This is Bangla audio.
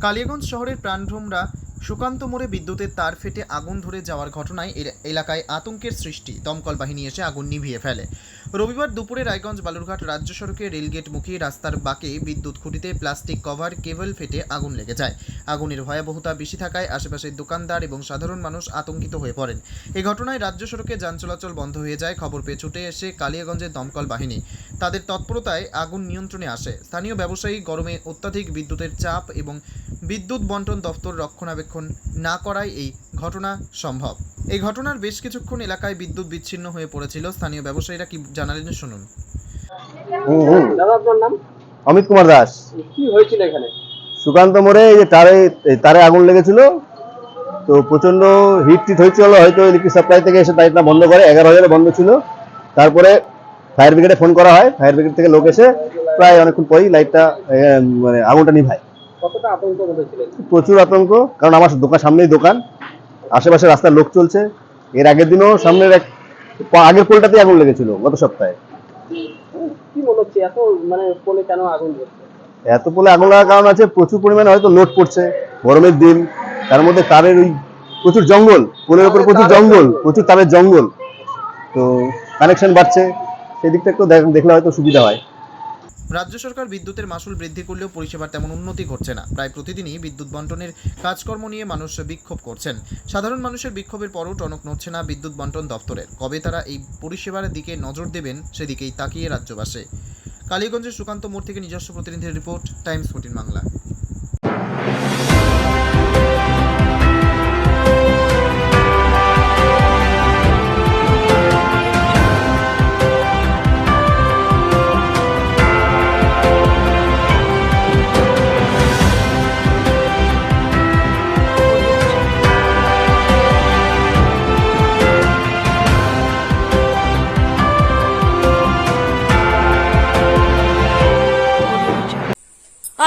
কালিয়াগঞ্জ শহরের প্রাণভ্রমরা সুকান্ত মোড়ে বিদ্যুতের তার ফেটে আগুন ধরে যাওয়ার ঘটনায় এলাকায় আতঙ্কের সৃষ্টি। দমকল বাহিনী এসে আগুন নিভিয়ে ফেলে। রবিবার দুপুরে রায়গঞ্জ বালুরঘাট রাজ্য সড়কে রেলগেট মুখী রাস্তার বাঁকে বিদ্যুৎ খুঁটিতে প্লাস্টিক কভার, কেবল ফেটে আগুন লেগে যায়। আগুনের ভয়াবহতা বেশি থাকায় আশেপাশের দোকানদার এবং সাধারণ মানুষ আতঙ্কিত হয়ে পড়েন। এ ঘটনায় রাজ্য সড়কে যান চলাচল বন্ধ হয়ে যায়। খবর পেয়ে ছুটে এসে কালিয়াগঞ্জের দমকল বাহিনী। তাদের তৎপরতায় আগুন নিয়ন্ত্রণে আসে। স্থানীয় ব্যবসায়ী গরমে অত্যাধিক বিদ্যুতের চাপ এবং বিদ্যুৎ বন্টন দফতর রক্ষণাবেক্ষণ না করায় এই ঘটনা সম্ভব। এই ঘটনার বেশ কিছুক্ষণ এলাকায় বিদ্যুৎ বিচ্ছিন্ন হয়ে পড়েছিল। স্থানীয় ব্যবসায়ীরা কি জানালেন শুনুন। হুম, হুম। দাদা আপনার নাম? অমিত কুমার দাস। কি হয়েছিল এখানে? সুকান্ত মোড়ে এই যে তারে তারে আগুন লেগেছিল তো প্রচণ্ড হিট টিট হয়েছিল হয়তো ইলেকট্রিক সাপ্লাই থেকে এসে লাইটটা বন্ধ করে এগারো হাজারে বন্ধ ছিল। তারপরে ফায়ার ব্রিগেডে ফোন করা হয় ফায়ার ব্রিগেড থেকে লোক এসে প্রায় অনেকক্ষণ পরেই লাইটটা মানে আগুনটা নিভায়। কতটা আতঙ্ক প্রচুর আতঙ্ক কারণ আমার দোকান সামনেই দোকান। আশেপাশে রাস্তার লোক চলছে। এর আগের দিনও সামনের এক আগের পোলটাতেই আগুন লেগেছিল গত সপ্তাহে। কি মনে হচ্ছে? এত মানে পোলে কেন আগুন এত পোলে আগুন লাগার কারণ আছে প্রচুর পরিমাণে হয়তো লোড পড়ছে গরমের দিন। তার মধ্যে তারের ওই প্রচুর জঙ্গল পোলের উপর প্রচুর জঙ্গল প্রচুর তারের জঙ্গল। তো কানেকশন বাড়ছে সেদিকটা একটু দেখ- দেখলে হয়তো সুবিধা হয়। রাজ্য সরকার বিদ্যুতের মাসুল বৃদ্ধি করলেও পরিষেবার তেমন উন্নতি ঘটছে না। প্রায় প্রতিদিনই বিদ্যুৎ বন্টনের কাজকর্ম নিয়ে মানুষ বিক্ষোভ করছেন। সাধারণ মানুষের বিক্ষোভের পরও টনক নড়ছে না বিদ্যুৎ বন্টন দপ্তরের। কবে তারা এই পরিষেবার দিকে নজর দেবেন সেদিকেই তাকিয়ে রাজ্যবাসে। কালীগঞ্জের সুকান্ত মোড় থেকে নিজস্ব প্রতিনিধির রিপোর্ট, টাইমস ফোর্টিন বাংলা।